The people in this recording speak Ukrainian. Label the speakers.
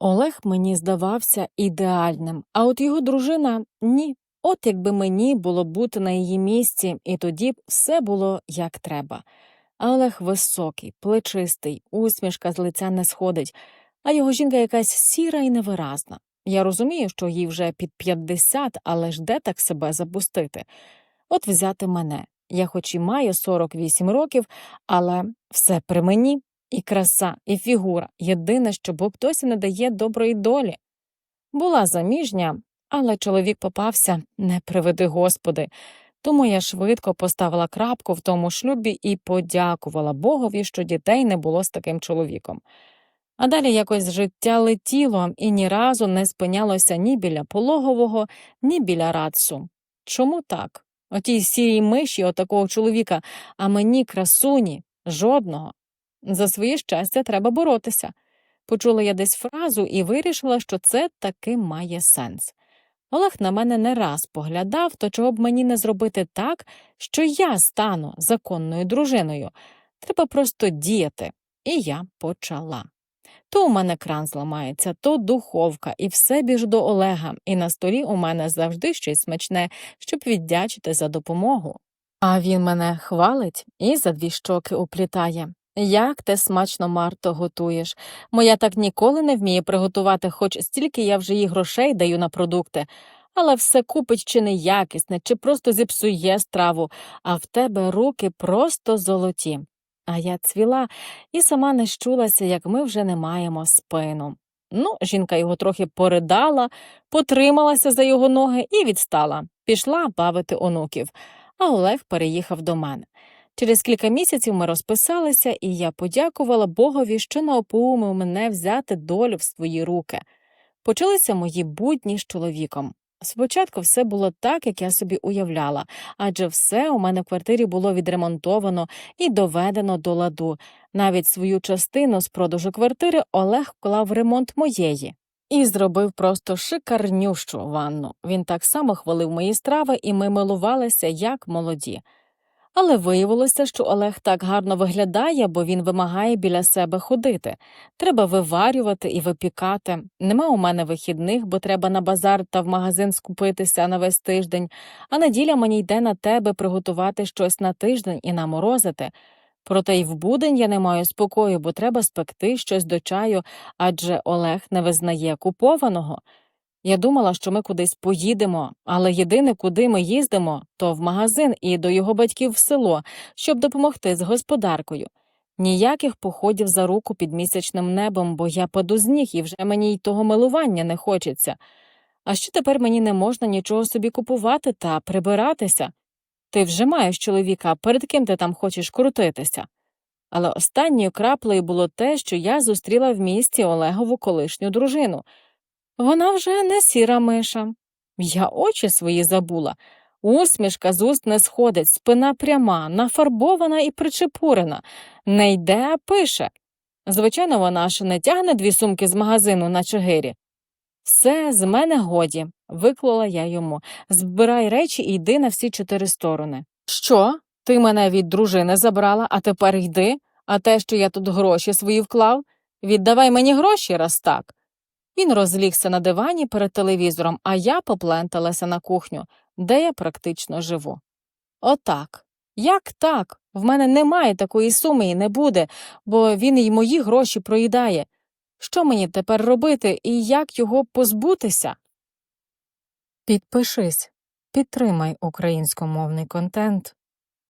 Speaker 1: Олег мені здавався ідеальним, а от його дружина ні. От якби мені було бути на її місці, і тоді б все було як треба. Олег високий, плечистий, усмішка з лиця не сходить, а його жінка якась сіра і невиразна. Я розумію, що їй вже під 50, але ж де так себе запустити? От взяти мене. Я хоч і маю 48 років, але все при мені. І краса, і фігура єдине, що Бог досі не дає доброї долі. Була заміжня, але чоловік попався, не приведи Господи. Тому я швидко поставила крапку в тому шлюбі і подякувала Богові, що дітей не було з таким чоловіком. А далі якось життя летіло і ні разу не спинялося ні біля пологового, ні біля рацу. Чому так? Отій сірій миші отакого чоловіка, а мені красуні жодного. За своє щастя треба боротися. Почула я десь фразу і вирішила, що це таки має сенс. Олег на мене не раз поглядав, то чого б мені не зробити так, що я стану законною дружиною. Треба просто діяти. І я почала. То у мене кран зламається, то духовка, і все біжу до Олега, і на столі у мене завжди щось смачне, щоб віддячити за допомогу. А він мене хвалить і за дві щоки уплітає. Як ти смачно, Марто, готуєш. Моя так ніколи не вміє приготувати, хоч стільки я вже їй грошей даю на продукти, але все купить чи неякісне, чи просто зіпсує страву, а в тебе руки просто золоті. А я цвіла і сама не щулася, як ми вже не маємо спину. Ну, жінка його трохи поридала, потрималася за його ноги і відстала. Пішла бавити онуків, а Олег переїхав до мене. Через кілька місяців ми розписалися, і я подякувала Богові, що наопоумив мене взяти долю в свої руки. Почалися мої будні з чоловіком. Спочатку все було так, як я собі уявляла, адже все у мене в квартирі було відремонтовано і доведено до ладу. Навіть свою частину з продажу квартири Олег вклав ремонт моєї. І зробив просто шикарнющу ванну. Він так само хвалив мої страви, і ми милувалися, як молоді. Але виявилося, що Олег так гарно виглядає, бо він вимагає біля себе ходити. Треба виварювати і випікати. Нема у мене вихідних, бо треба на базар та в магазин скупитися на весь тиждень, а неділя мені йде на тебе приготувати щось на тиждень і наморозити. Проте й в будень я не маю спокою, бо треба спекти щось до чаю, адже Олег не визнає купованого. Я думала, що ми кудись поїдемо, але єдине, куди ми їздимо, то в магазин і до його батьків в село, щоб допомогти з господаркою. Ніяких походів за руку під місячним небом, бо я паду з ніг і вже мені й того милування не хочеться. А що тепер мені не можна нічого собі купувати та прибиратися? Ти вже маєш чоловіка, перед ким ти там хочеш крутитися. Але останньою краплею було те, що я зустріла в місті Олегову колишню дружину. Вона вже не сіра миша. Я очі свої забула. Усмішка з уст не сходить, спина пряма, нафарбована і причепурена, не йде, а пише. Звичайно, вона ж не тягне дві сумки з магазину на чигирі. Все з мене годі, виклала я йому. Збирай речі і йди на всі чотири сторони. Що? Ти мене від дружини забрала, а тепер йди, а те, що я тут гроші свої вклав, віддавай мені гроші раз так. Він розлігся на дивані перед телевізором, а я попленталася на кухню, де я практично живу. Отак. Як так? В мене немає такої суми і не буде, бо він і мої гроші проїдає. Що мені тепер робити і як його позбутися? Підпишись, підтримай українськомовний контент.